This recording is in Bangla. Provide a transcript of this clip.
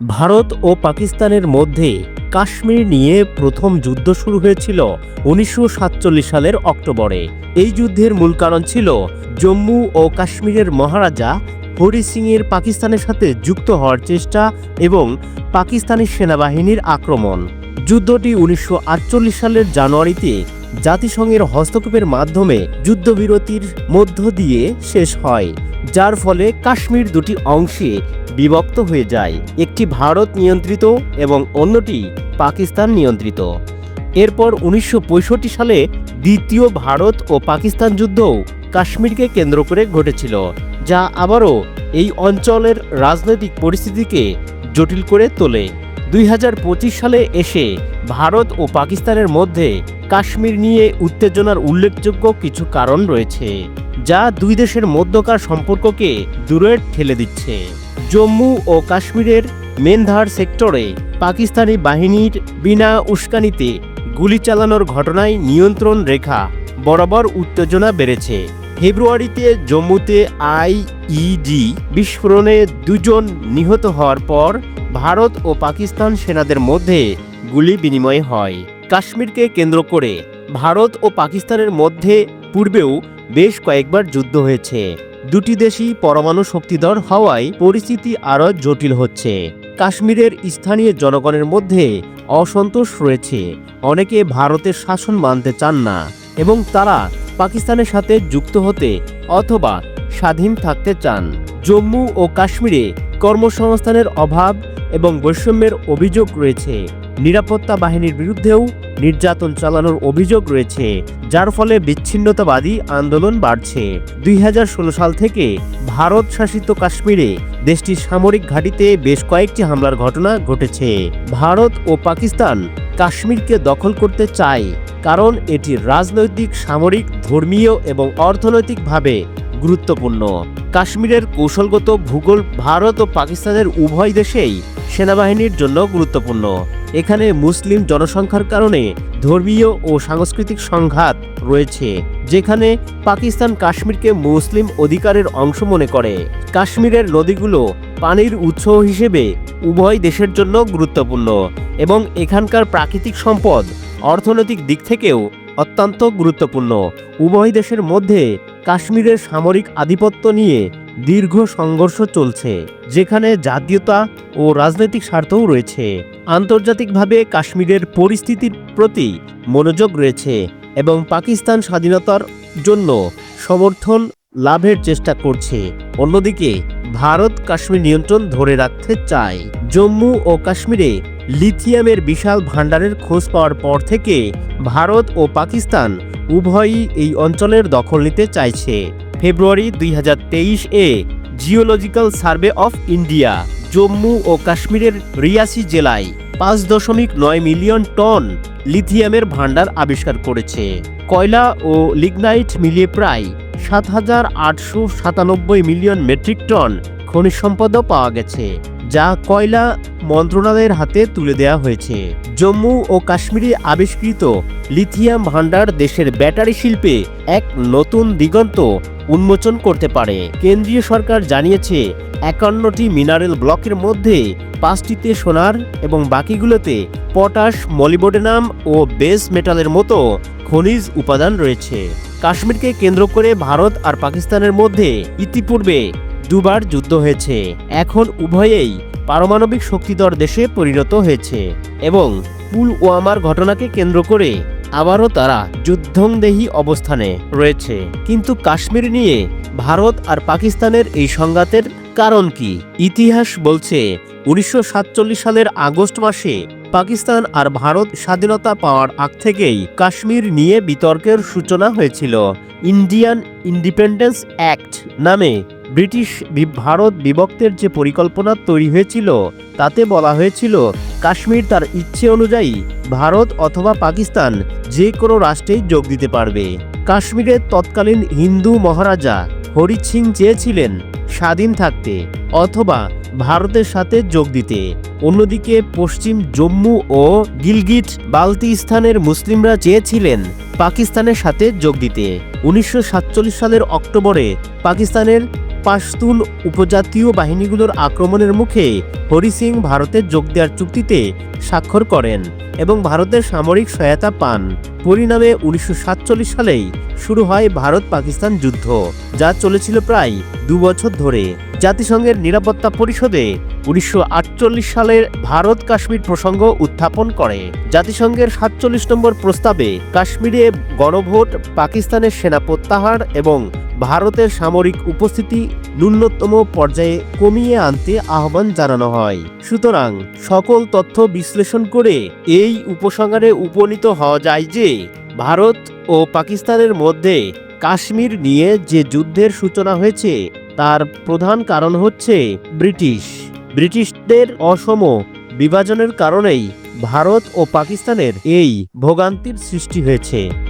ভারত ও পাকিস্তানের মধ্যে কাশ্মীর নিয়ে প্রথম যুদ্ধ শুরু হয়েছিল উনিশশো সাতচল্লিশ সালের অক্টোবরে। এই যুদ্ধের মূল কারণ ছিল জম্মু ও কাশ্মীরের মহারাজা হরি সিংয়ের পাকিস্তানের সাথে যুক্ত হওয়ার চেষ্টা এবং পাকিস্তানি সেনাবাহিনীর আক্রমণ। যুদ্ধটি উনিশশো আটচল্লিশ সালের জানুয়ারিতে জাতিসংঘের হস্তক্ষেপের মাধ্যমে যুদ্ধবিরতির মধ্য দিয়ে শেষ হয়, যার ফলে কাশ্মীর দুটি অংশে বিভক্ত হয়ে যায়। একটি ভারত নিয়ন্ত্রিত এবং অন্যটি পাকিস্তান নিয়ন্ত্রিত। এরপর উনিশশো পঁয়ষট্টি সালে দ্বিতীয় ভারত ও পাকিস্তান যুদ্ধও কাশ্মীরকে কেন্দ্র করে ঘটেছিল, যা আবারও এই অঞ্চলের রাজনৈতিক পরিস্থিতিকে জটিল করে তোলে। দুই হাজার পঁচিশ সালে এসে ভারত ও পাকিস্তানের মধ্যে কাশ্মীর নিয়ে উত্তেজনার উল্লেখযোগ্য কিছু কারণ রয়েছে, যা দুই দেশের মধ্যকার সম্পর্ককে দূরে ঠেলে দিচ্ছে। জম্মু ও কাশ্মীরের মেনধার সেক্টরে পাকিস্তানি বাহিনীর বিনা উস্কানিতে গুলি চালানোর ঘটনায় নিয়ন্ত্রণ রেখা বরাবর উত্তেজনা বেড়েছে। ফেব্রুয়ারিতে জম্মুতে আইইডি বিস্ফোরণে দুজন নিহত হওয়ার পর ভারত ও পাকিস্তান সেনাদের মধ্যে গুলি বিনিময় হয়। কাশ্মীরকে কেন্দ্র করে ভারত ও পাকিস্তানের মধ্যে পূর্বেও বেশ কয়েকবার যুদ্ধ হয়েছে। দুটি দেশই পরমাণু শক্তিধর হওয়ায় পরিস্থিতি আরও জটিল হচ্ছে। কাশ্মীরের স্থানীয় জনগণের মধ্যে অসন্তোষ রয়েছে। অনেকে ভারতের শাসন মানতে চান না এবং তারা পাকিস্তানের সাথে যুক্ত হতে অথবা স্বাধীন থাকতে চান। জম্মু ও কাশ্মীরে কর্মসংস্থানের অভাব এবং বৈষম্যের অভিযোগ রয়েছে। নিরাপত্তা বাহিনীর বিরুদ্ধেও নির্যাতন চালানোর অভিযোগ রয়েছে, যার ফলে বিচ্ছিন্নতাবাদী আন্দোলন বাড়ছে। দুই হাজার ষোলো সাল থেকে ভারত শাসিত কাশ্মীরে দেশটির সামরিক ঘাঁটিতে বেশ কয়েকটি হামলার ঘটনা ঘটেছে। ভারত ও পাকিস্তান কাশ্মীরকে দখল করতে চায়, কারণ এটি রাজনৈতিক, সামরিক, ধর্মীয় এবং অর্থনৈতিকভাবে গুরুত্বপূর্ণ। কাশ্মীরের কৌশলগত ভূগোল ভারত ও পাকিস্তানের উভয় দেশেই সেনাবাহিনীর জন্য গুরুত্বপূর্ণ। এখানে মুসলিম জনসংখ্যার কারণে ধর্মীয় ও সাংস্কৃতিক সংঘাত রয়েছে, যেখানে পাকিস্তান কাশ্মীরকে মুসলিম অধিকারের অংশ মনে করে। কাশ্মীরের নদীগুলো পানির উৎস হিসেবে উভয় দেশের জন্য গুরুত্বপূর্ণ এবং এখানকার প্রাকৃতিক সম্পদ অর্থনৈতিক দিক থেকেও অত্যন্ত গুরুত্বপূর্ণ। উভয় দেশের মধ্যে কাশ্মীরের সামরিক আধিপত্য নিয়ে দীর্ঘ সংঘর্ষ চলছে, যেখানে জাতীয়তা ও রাজনৈতিক স্বার্থও রয়েছে। আন্তর্জাতিকভাবে কাশ্মীরের পরিস্থিতির প্রতি মনোযোগ রয়েছে এবং পাকিস্তান স্বাধীনতার জন্য সমর্থন লাভের চেষ্টা করছে। অন্যদিকে, ভারত কাশ্মীর নিয়ন্ত্রণ ধরে রাখতে চায়। জম্মু ও কাশ্মীরে লিথিয়ামের বিশাল ভাণ্ডারের খোঁজ পাওয়ার পর থেকে ভারত ও পাকিস্তান উভয়ই এই অঞ্চলের দখল নিতে চাইছে। ফেব্রুয়ারি দুই হাজার তেইশ এ geological survey of India Jammu ও কাশ্মীরের রিয়াসি জেলায় পাঁচ দশমিক নয় মিলিয়ন টন লিথিয়ামের ভাণ্ডার আবিষ্কার করেছে। কয়লা ও লিগনাইট মিলিয়ে প্রায় সাত হাজার আটশো সাতানব্বই মিলিয়ন মেট্রিক টন খনিজ সম্পদও পাওয়া গেছে। যা কয়লা মন্ত্রণালয়ের হাতে তুলে দেওয়া হয়েছে। জম্মু ও কাশ্মীরে আবিষ্কৃত লিথিয়াম ভাণ্ডার দেশের ব্যাটারি শিল্পে এক নতুন দিগন্ত উন্মোচন করতে পারে। কেন্দ্রীয় সরকার জানিয়েছে, একান্নটি মিনারেল ব্লকের মধ্যে পাঁচটিতে সোনার এবং বাকিগুলোতে পটাশ, মলিবডেনাম ও বেস মেটালের মতো খনিজ উপাদান রয়েছে। কাশ্মীরকে কেন্দ্র করে ভারত আর পাকিস্তানের মধ্যে ইতিপূর্বে দুবার যুদ্ধ হয়েছে। এখন উভয়েই পারমাণবিক শক্তিধর দেশে পরিণত হয়েছে এবং পুলওয়ামার ঘটনাকে কেন্দ্র করে আবারও তারা যুদ্ধংদেহী অবস্থানে রয়েছে। কিন্তু কাশ্মীর নিয়ে ভারত আর পাকিস্তানের এই সংঘাতের কারণ কি? ইতিহাস বলছে, উনিশশো সাতচল্লিশ সালের আগস্ট মাসে পাকিস্তান আর ভারত স্বাধীনতা পাওয়ার আগ থেকেই কাশ্মীর নিয়ে বিতর্কের সূচনা হয়েছিল। ইন্ডিয়ান ইন্ডিপেন্ডেন্স অ্যাক্ট নামে ব্রিটিশ ভারত বিভক্তের যে পরিকল্পনা তৈরি হয়েছিল, তাতে বলা হয়েছিল, কাশ্মীর তার ইচ্ছে অনুযায়ী ভারত অথবা পাকিস্তান যে কোনো রাষ্ট্রেই যোগ দিতে পারবে। কাশ্মীরের তৎকালীন হিন্দু মহারাজা হরি সিং চেয়েছিলেন স্বাধীন থাকতে অথবা ভারতের সাথে যোগ দিতে। অন্যদিকে পশ্চিম জম্মু ও গিলগিট বালতিস্তানের মুসলিমরা চেয়েছিলেন পাকিস্তানের সাথে যোগ দিতে। উনিশশো সাতচল্লিশ সালের অক্টোবরে পাকিস্তানের পাশতুন উপজাতীয় বাহিনীগুলোর আক্রমণের মুখে হরি সিং ভারতে যোগ দেওয়ার চুক্তিতে স্বাক্ষর করেন এবং ভারতের সামরিক সহায়তা পান। পরিণামে উনিশশো সাতচল্লিশ সালেই শুরু হয় ভারত পাকিস্তান যুদ্ধ, যা চলেছিল প্রায় দু বছর ধরে। জাতিসংঘের নিরাপত্তা পরিষদে উনিশশো আটচল্লিশ সালের ভারত কাশ্মীর প্রসঙ্গ উত্থাপন করে। জাতিসংঘের সাতচল্লিশ নম্বর প্রস্তাবে কাশ্মীরে গণভোট, পাকিস্তানের সেনা প্রত্যাহার এবং ভারতের সামরিক উপস্থিতি ন্যূনতম পর্যায়ে কমিয়ে আনতে আহ্বান জানানো হয়। সুতরাং সকল তথ্য বিশ্লেষণ করে এই উপসংহারে উপনীত হওয়া যায় যে, ভারত ও পাকিস্তানের মধ্যে কাশ্মীর নিয়ে যে যুদ্ধের সূচনা হয়েছে, তার প্রধান কারণ হচ্ছে ব্রিটিশ। ব্রিটিশদের অসম বিভাজনের কারণেই ভারত ও পাকিস্তানের এই ভোগান্তির সৃষ্টি হয়েছে।